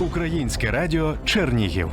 Українське радіо Чернігів.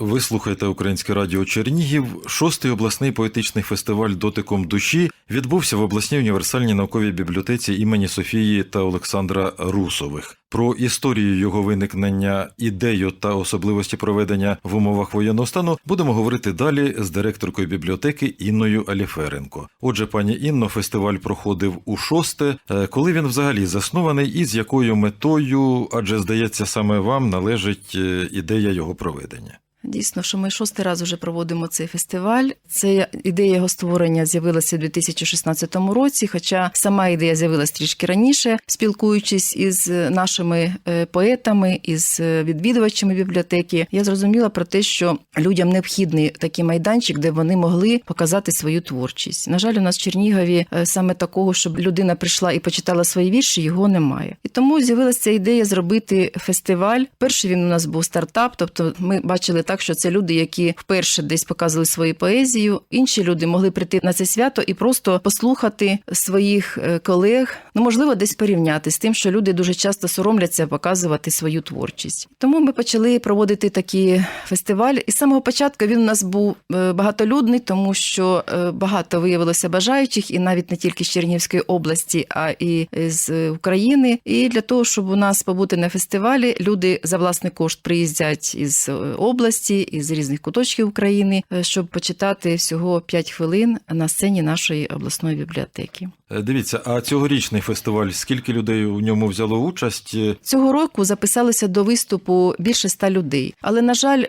Ви слухаєте Українське радіо Чернігів. Шостий обласний поетичний фестиваль Дотиком душі відбувся в обласній універсальній науковій бібліотеці імені Софії та Олександра Русових. Про історію його виникнення, ідею та особливості проведення в умовах воєнного стану будемо говорити далі з директоркою бібліотеки Інною Аліференко. Отже, пані Інно, фестиваль проходив у шосте. Е, Коли він взагалі заснований і з якою метою, адже здається, саме вам належить е, ідея його проведення. Дійсно, що ми шостий раз вже проводимо цей фестиваль. Це ідея його створення з'явилася у 2016 році. Хоча сама ідея з'явилася трішки раніше, спілкуючись із нашими е, поетами, із е, відвідувачами бібліотеки, я зрозуміла про те, що людям необхідний такий майданчик, де вони могли показати свою творчість. На жаль, у нас в Чернігові е, саме такого, щоб людина прийшла і почитала свої вірші, його немає. І тому з'явилася ідея зробити фестиваль. Перший він у нас був стартап, тобто ми бачили так, що це люди, які вперше десь показували свою поезію. Інші люди могли прийти на це свято і просто послухати своїх е, колег. Ну можливо, десь порівняти з тим, що люди дуже часто соромляться показувати свою творчість. Тому ми почали проводити такі фестиваль. І з самого початку він у нас був е, багатолюдний, тому що е, багато виявилося бажаючих, і навіть не тільки з Чернігівської області, а і з України. І для того, щоб у нас побути на фестивалі, люди за власний кошт приїздять із е, області, із різних куточків України, е, щоб почитати всього 5 хвилин на сцені нашої обласної бібліотеки. Е, Дивіться, а цьогорічний фестиваль, скільки людей у ньому взяло участь? Е, Цього року записалося до виступу більше ста людей. Але на жаль,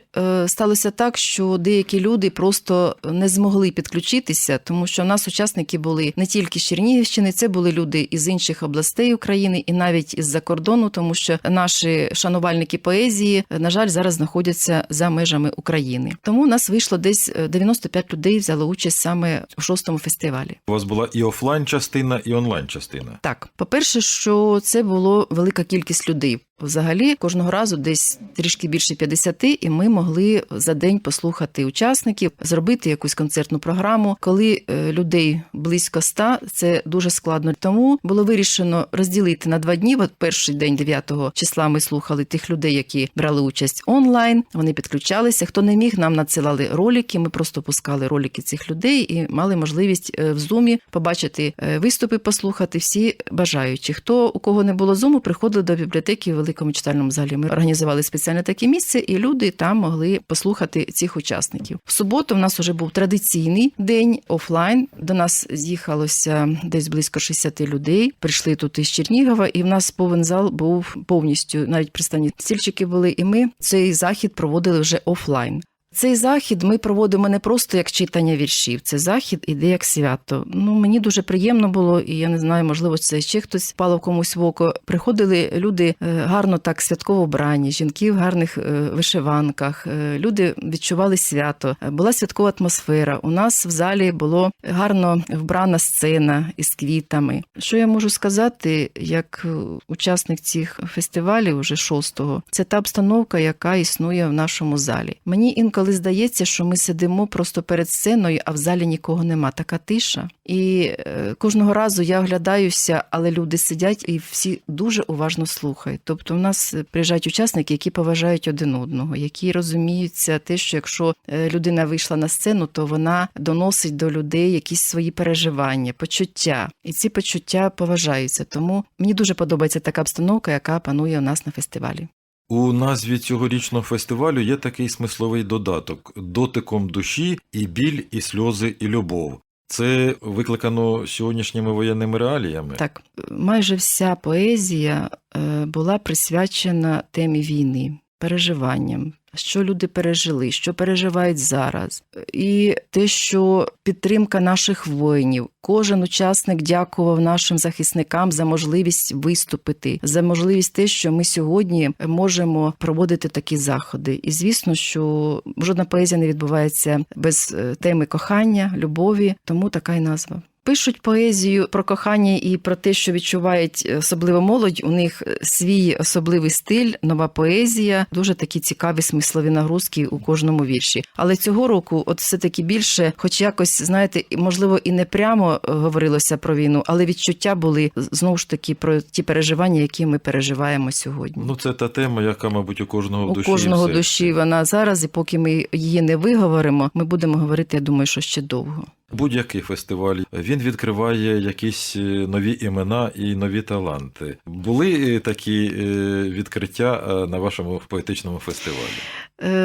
сталося так, що деякі люди просто не змогли підключитися, тому що в нас учасники були не тільки з Чернігівщини, це були люди із інших областей України і навіть із-за кордону, тому що наші шанувальники поезії, на жаль, зараз знаходяться за межами України. Тому у нас вийшло десь е, 95 людей взяло участь саме у шостому фестивалі. У вас була і офлайн частина, і онлайн частина. Так, по-перше, що це було велика кількість людей. Взагалі, кожного разу десь трішки більше 50, і ми могли за день послухати учасників, зробити якусь концертну програму. Коли е, людей близько 100, це дуже складно. Тому було вирішено розділити на два дні. От перший день 9 числа ми слухали тих людей, які брали участь онлайн. Вони підключалися. Хто не міг, нам надсилали ролики. Ми просто пускали ролики цих людей і мали можливість е, в зумі побачити е, виступи, послухати всі бажаючі. Хто у кого не було зуму, приходили до бібліотеки в великому читальному залі. Ми організували спеціальне таке місце, і люди там могли послухати цих учасників. В суботу в нас вже був традиційний день офлайн. До нас з'їхалося десь близько 60 людей. Прийшли тут із Чернігова, і в нас повен зал був повністю. Навіть пристані стільчики були. І ми цей захід проводили вже офлайн. Цей захід ми проводимо не просто як читання віршів. Це захід іде як свято. Ну мені дуже приємно було, і я не знаю, можливо, це ще хтось впало комусь в око. Приходили люди е, гарно так святково вбрані, жінки в гарних е, вишиванках. Е, Люди відчували свято. Була святкова атмосфера. У нас в залі було гарно вбрана сцена із квітами. Що я можу сказати, як учасник цих фестивалів, уже шостого, це та обстановка, яка існує в нашому залі. Мені інколи здається, що ми сидимо просто перед сценою, а в залі нікого нема. Така тиша. І е, кожного разу я оглядаюся, але люди сидять і всі дуже уважно слухають. Тобто, у нас приїжджають учасники, які поважають один одного, які розуміються те, що якщо е, людина вийшла на сцену, то вона доносить до людей якісь свої переживання, почуття, і ці почуття поважаються. Тому мені дуже подобається така обстановка, яка панує у нас на фестивалі. У назві цьогорічного фестивалю є такий смисловий додаток: дотиком душі і біль, і сльози, і любов. Це викликано сьогоднішніми воєнними реаліями. Так, майже вся поезія е, була присвячена темі війни, переживанням, що люди пережили, що переживають зараз, і те, що підтримка наших воїнів. Кожен учасник дякував нашим захисникам за можливість виступити, за можливість те, що ми сьогодні можемо проводити такі заходи. І звісно, що жодна поезія не відбувається без е, теми кохання, любові, тому така й назва. Пишуть поезію про кохання і про те, що відчувають е, особливо молодь. У них е, свій особливий стиль, нова поезія, дуже такі цікаві смислові нагрузки у кожному вірші. Але цього року, от все таки більше, хоч якось знаєте, і, можливо, і не прямо е, говорилося про війну, але відчуття були знову ж таки про ті переживання, які ми переживаємо сьогодні. Ну, це та тема, яка, мабуть, у кожного У душі. кожного душі вона зараз, і поки ми її не виговоримо, ми будемо говорити, я думаю, що ще довго. Будь-який фестиваль він відкриває якісь е, нові імена і нові таланти. Були е, такі е, відкриття на вашому поетичному фестивалі?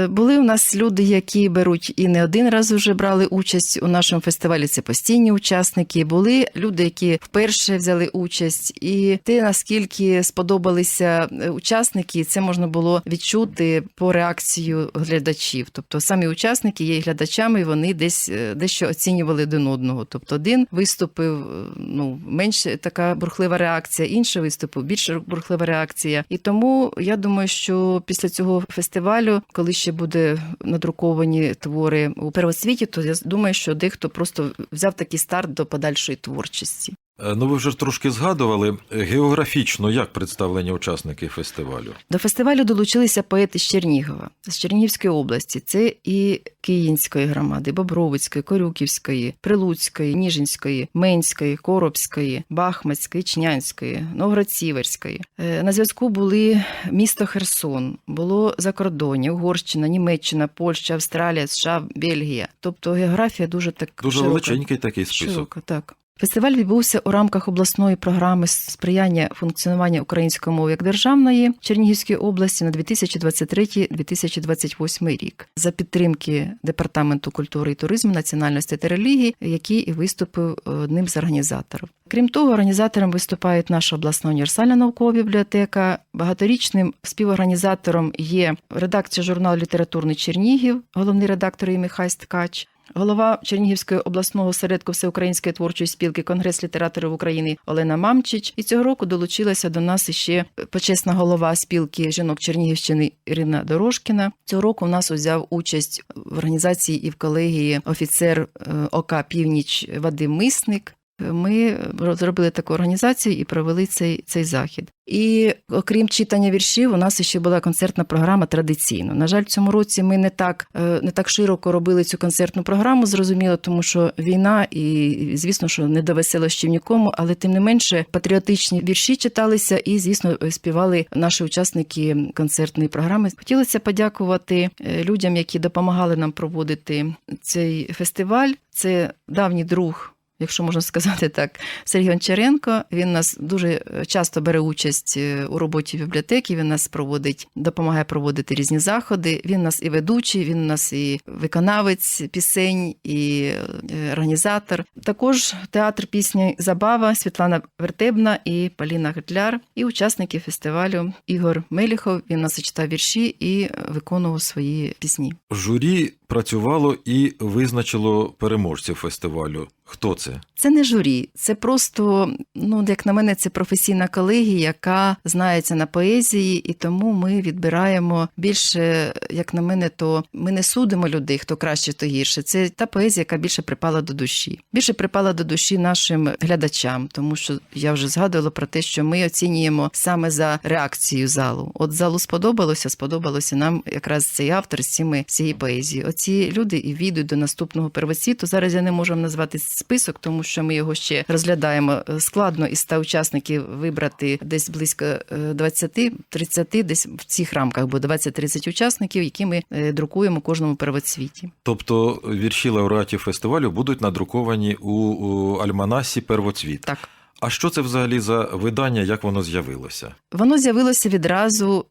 Були у нас люди, які беруть і не один раз вже брали участь у нашому фестивалі. Це постійні учасники. Були люди, які вперше взяли участь, і те, наскільки сподобалися учасники, це можна було відчути по реакцію глядачів. Тобто самі учасники є глядачами, і вони десь дещо оцінювали один одного. Тобто, один виступив е, ну менш така бурхлива реакція, інший виступив більш бурхлива реакція. І тому я думаю, що після цього фестивалю, коли ще буде надруковані твори у первосвіті, то я думаю, що дехто просто взяв такий старт до подальшої творчості. Е, Ну, ви вже трошки згадували е, географічно, як представлені учасники фестивалю. До фестивалю долучилися поети з Чернігова, з Чернігівської області. Це і Київської громади, Бобровицької, Корюківської, Прилуцької, Ніжинської, Менської, Коробської, Бахмацької, Чнянської, Новгород-Сіверської. Е, На зв'язку були місто Херсон, було закордоння, Угорщина, Німеччина, Польща, Австралія, США, Бельгія. Тобто географія дуже так Дуже широка. величенький такий список. Широко, так. Фестиваль відбувся у рамках обласної програми сприяння функціонування української мови як державної Чернігівської області на 2023-2028 рік за підтримки департаменту культури і туризму, національності та релігії, який і виступив одним з організаторів. Крім того, організатором виступають наша обласна універсальна наукова бібліотека. Багаторічним співорганізатором є редакція журналу Літературний Чернігів, головний редактор Михай Ткач. Голова Чернігівської обласного середку Всеукраїнської творчої спілки Конгрес літераторів України Олена Мамчич. І цього року долучилася до нас іще почесна голова спілки жінок Чернігівщини Ірина Дорожкіна. Цього року в нас узяв участь в організації і в колегії офіцер е, ОК Північ Вадим Мисник. Ми зробили таку організацію і провели цей, цей захід. І окрім читання віршів, у нас ще була концертна програма традиційно. На жаль, в цьому році ми не так е, не так широко робили цю концертну програму, зрозуміло, тому що війна, і звісно, що не до веселощів нікому, але тим не менше патріотичні вірші читалися, і звісно, співали наші учасники концертної програми. Хотілося подякувати е, людям, які допомагали нам проводити цей фестиваль. Це давній друг якщо можна сказати так, Сергій Гончаренко. Він нас дуже часто бере участь е, у роботі бібліотеки. Він нас проводить, допомагає проводити різні заходи. Він нас і ведучий, він нас і виконавець пісень, і е, організатор. Також театр пісні Забава Світлана Вертебна і Поліна Гетляр, і учасники фестивалю Ігор Меліхов. Він нас читав вірші і виконував свої пісні. Журі працювало і визначило переможців фестивалю. Хто це? Це не журі, це просто, ну як на мене, це професійна колегія, яка знається на поезії, і тому ми відбираємо більше, як на мене, то ми не судимо людей, хто краще, хто гірше. Це та поезія, яка більше припала до душі. Більше припала до душі нашим глядачам, тому що я вже згадувала про те, що ми оцінюємо саме за реакцією залу. От залу сподобалося, сподобалося нам якраз цей автор з цими цієї поезії. Оці люди і війдуть до наступного первосвіту. Зараз я не можу назвати список, тому що ми його ще розглядаємо. Складно із 100 учасників вибрати десь близько е, 20-30, десь в цих рамках, бо 20-30 учасників, які ми е, друкуємо кожному первоцвіті. Тобто вірші лауреатів фестивалю будуть надруковані у, у альманасі Первоцвіт. Так. А що це взагалі за видання, як воно з'явилося? Воно з'явилося відразу,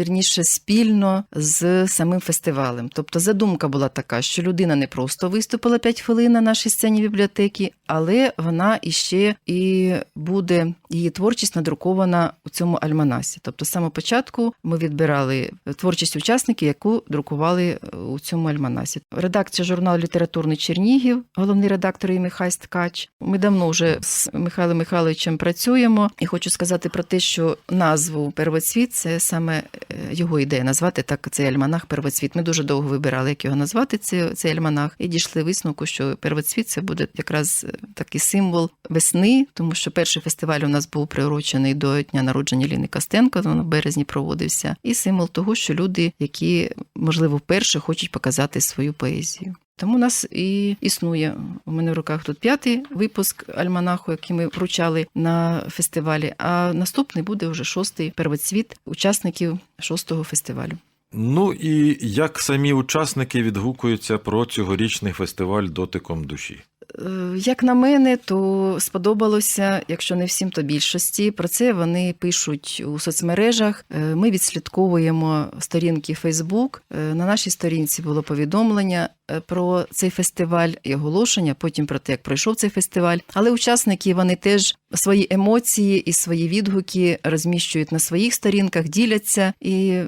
вірніше, спільно з самим фестивалем. Тобто задумка була така, що людина не просто виступила 5 хвилин на нашій сцені бібліотеки, але вона іще і буде її творчість надрукована у цьому альманасі. Тобто, з самого початку ми відбирали творчість учасників, яку друкували у цьому альманасі. Редакція журналу Літературний Чернігів, головний редактор і Михай Ткач. Ми давно вже з Михайлом Михайловичем працюємо, і хочу сказати про те, що назву Первоцвіт це саме його ідея назвати так цей альманах первоцвіт. Ми дуже довго вибирали, як його назвати, цей, цей альманах, і дійшли висновку, що первоцвіт це буде якраз е, такий символ весни, тому що перший фестиваль у нас був приурочений до дня народження Ліни Костенко, він в березні проводився, і символ того, що люди, які можливо вперше хочуть показати свою поезію. Тому у нас і існує у мене в руках тут п'ятий випуск альманаху, який ми вручали на фестивалі. А наступний буде вже шостий первоцвіт учасників шостого фестивалю. Ну і як самі учасники відгукуються про цьогорічний фестиваль дотиком душі? Е, Як на мене, то сподобалося, якщо не всім, то більшості. Про це вони пишуть у соцмережах. Е, Ми відслідковуємо сторінки Фейсбук. На нашій сторінці було повідомлення про цей фестиваль і оголошення, потім про те, як пройшов цей фестиваль. Але учасники вони теж свої емоції і свої відгуки розміщують на своїх сторінках, діляться. І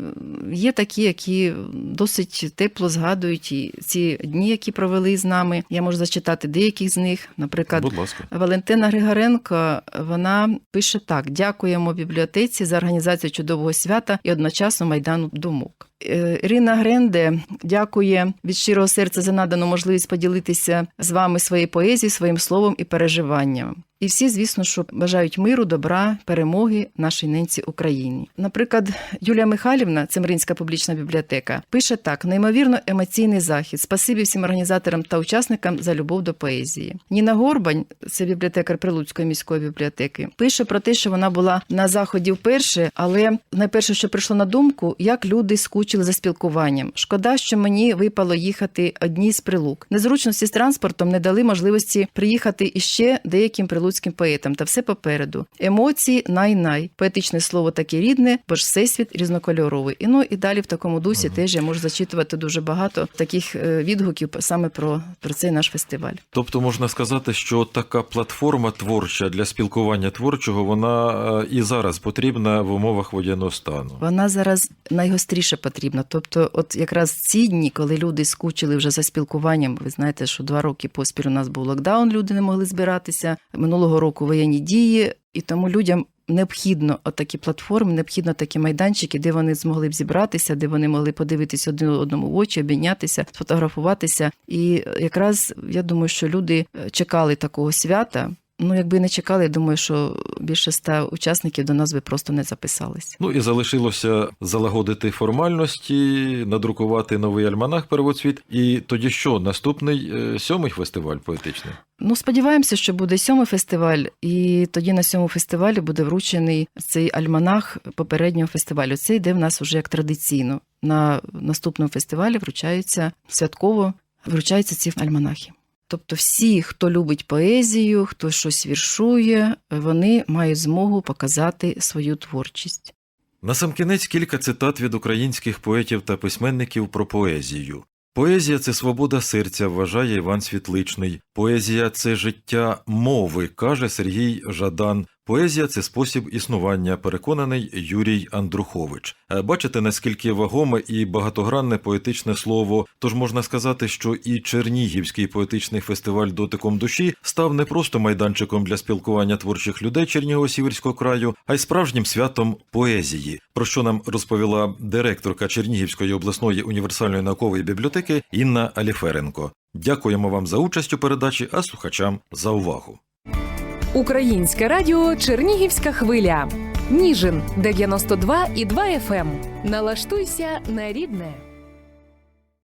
є такі, які досить тепло згадують і ці дні, які провели з нами. Я можу зачитати деяких з них. Наприклад, Будь ласка. Валентина Григоренко вона пише так: дякуємо бібліотеці за організацію чудового свята і одночасно майдану думок. Е, Ірина Гренде дякує від щирого серця за надану можливість поділитися з вами своєю поезією, своїм словом і переживанням. І всі, звісно, що бажають миру, добра, перемоги нашій ненці Україні. Наприклад, Юлія Михайлівна, Цемринська публічна бібліотека, пише так: неймовірно емоційний захід. Спасибі всім організаторам та учасникам за любов до поезії. Ніна Горбань, це бібліотекар Прилуцької міської бібліотеки, пише про те, що вона була на заході вперше, але найперше, що прийшло на думку, як люди скучили за спілкуванням. Шкода, що мені випало їхати одній з прилук. Незручності з транспортом не дали можливості приїхати іще деяким прилуцьким поетам. Та все попереду. Емоції най-най. Поетичне слово таке рідне, бо ж всесвіт різнокольоровий. І ну і далі в такому дусі Ага. теж я можу зачитувати дуже багато таких е, відгуків саме про, про цей наш фестиваль. Тобто можна сказати, що така платформа творча для спілкування творчого, вона е, і зараз потрібна в умовах воєнного стану. Вона зараз найгостріше потрібна. Тобто, от якраз ці дні, коли люди скучили вже за спілкуванням, ви знаєте, що два роки поспіль у нас був локдаун, люди не могли збиратися. Минулого року воєнні дії, і тому людям. Необхідно отакі платформи, необхідно такі майданчики, де вони змогли б зібратися, де вони могли подивитися один одному в очі, обійнятися, сфотографуватися. І якраз я думаю, що люди е, чекали такого свята. Ну, якби не чекали, я думаю, що більше ста учасників до нас би просто не записались. Ну і залишилося залагодити формальності, надрукувати новий альманах первоцвіт. І тоді що? Наступний е, сьомий фестиваль поетичний. Ну, сподіваємося, що буде сьомий фестиваль, і тоді на сьомому фестивалі буде вручений цей альманах попереднього фестивалю. Це йде в нас уже як традиційно. На наступному фестивалі вручаються святково вручаються ці альманахи. Тобто, всі, хто любить поезію, хто щось віршує, вони мають змогу показати свою творчість. Насамкінець кілька цитат від українських поетів та письменників про поезію. Поезія це свобода серця, вважає Іван Світличний. Поезія це життя мови, каже Сергій Жадан. Поезія це спосіб існування, переконаний Юрій Андрухович. Е, Бачите, наскільки вагоме і багатогранне поетичне слово. Тож можна сказати, що і Чернігівський поетичний фестиваль дотиком душі став не просто майданчиком для спілкування творчих людей Чернігово-Сіверського краю, а й справжнім святом поезії, про що нам розповіла директорка Чернігівської обласної універсальної наукової бібліотеки Інна Аліференко. Дякуємо вам за участь у передачі, а слухачам за увагу. Українське радіо Чернігівська хвиля. Ніжин 92 і 2 FM. Налаштуйся на рідне.